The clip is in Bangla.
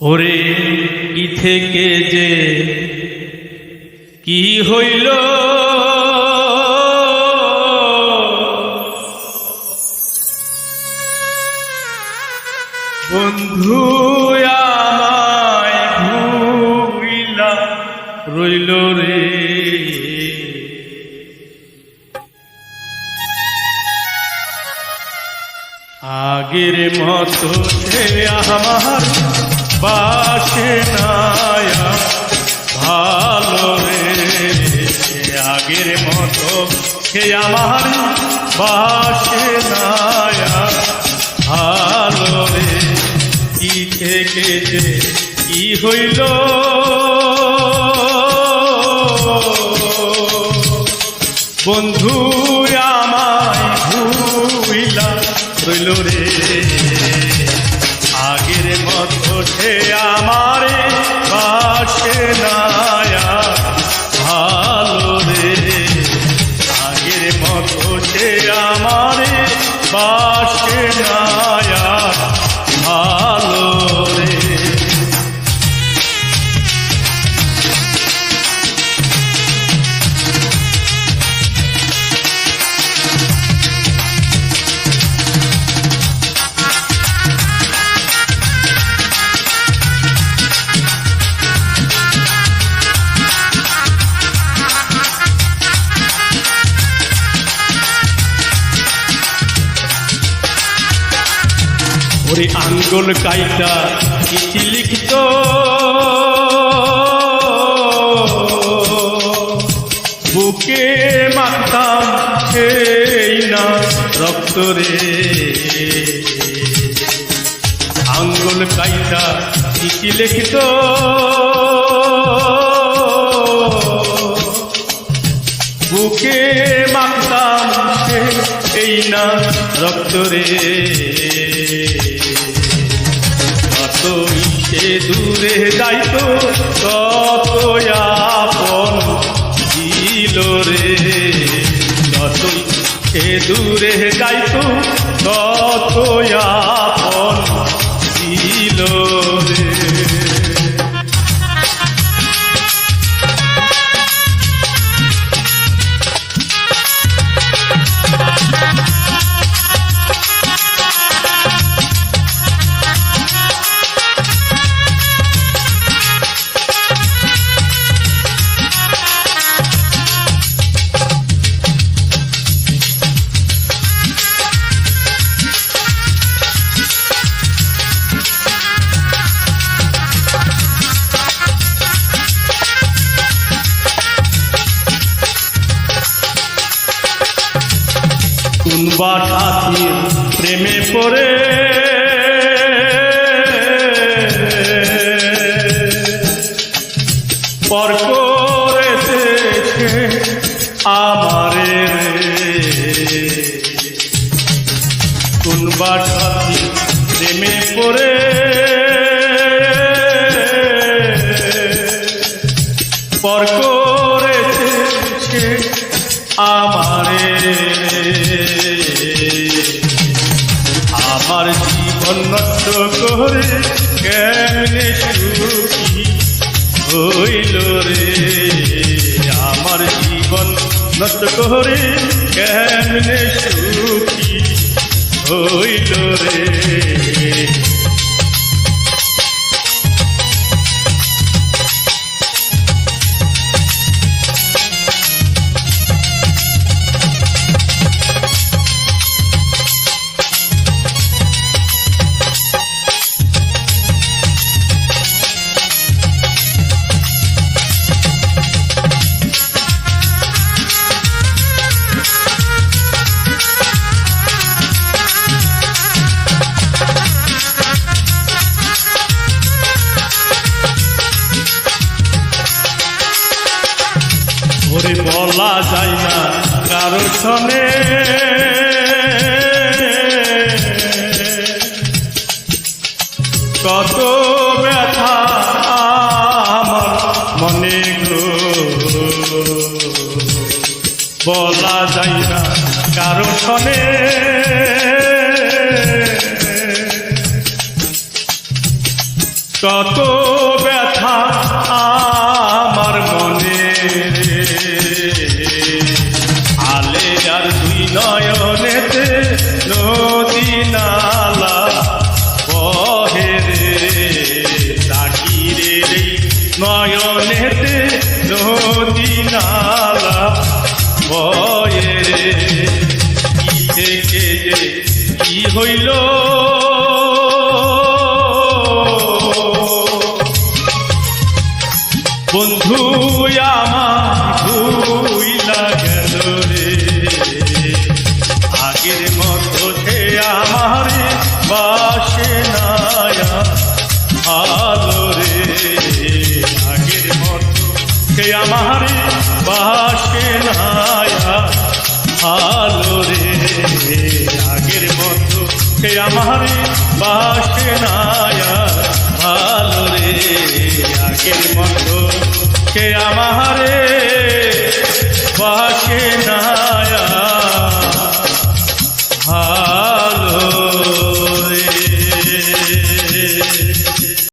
ওরে কি থেকে যে কি হইল? বন্ধু আমায় ভুইলা রইল রে। আগের মতো আমার বাসে ভালো রে, আগের মতো সে আমার বাসে নায়া ভালো রে, কি থেকে যে কি হইল? বন্ধু আমায় ভুইলা রইল রে। আমারে বাসে ওরে আঙ্গুল কাইটা চিঠি লিখিত। বুকে মাখতাম সেই না রক্ত রে। আঙ্গুল কাইটা চিঠি লিখিত। বুকে মাখতাম সে এই না রক্ত রে। কত সে দূরে যাইতো কত রে। কত সে দূরে যাইতো কত রে কুনবা সাথী প্রেমে পড়ে। পর করেছে আমারে সাথী প্রেমে পড়ে। পর নষ্ট করে কেমনে সুখী হইল রে? আমার জীবন নষ্ট করে কেমনে সুখী হইল রে? ওরে বলা যায় না, কারও সনে কত ব্যথা আমার মনে গো। বলা যায় না সনে কত আলে আর দুই নয়নেতে নদী নালা বহে রে। তাকিরে রে নয়নেতে নদী নালা বয়ে রে। কি থেকে যে কি হইল? আমার বাসে নায়া, ভালো রে। আগের মতো সে আমার বাসে নায়া, ভালো রে। আগের মতো সে আমার বাসে নায়া, ভালো রে। আগের মতো সে আমারে বাসে না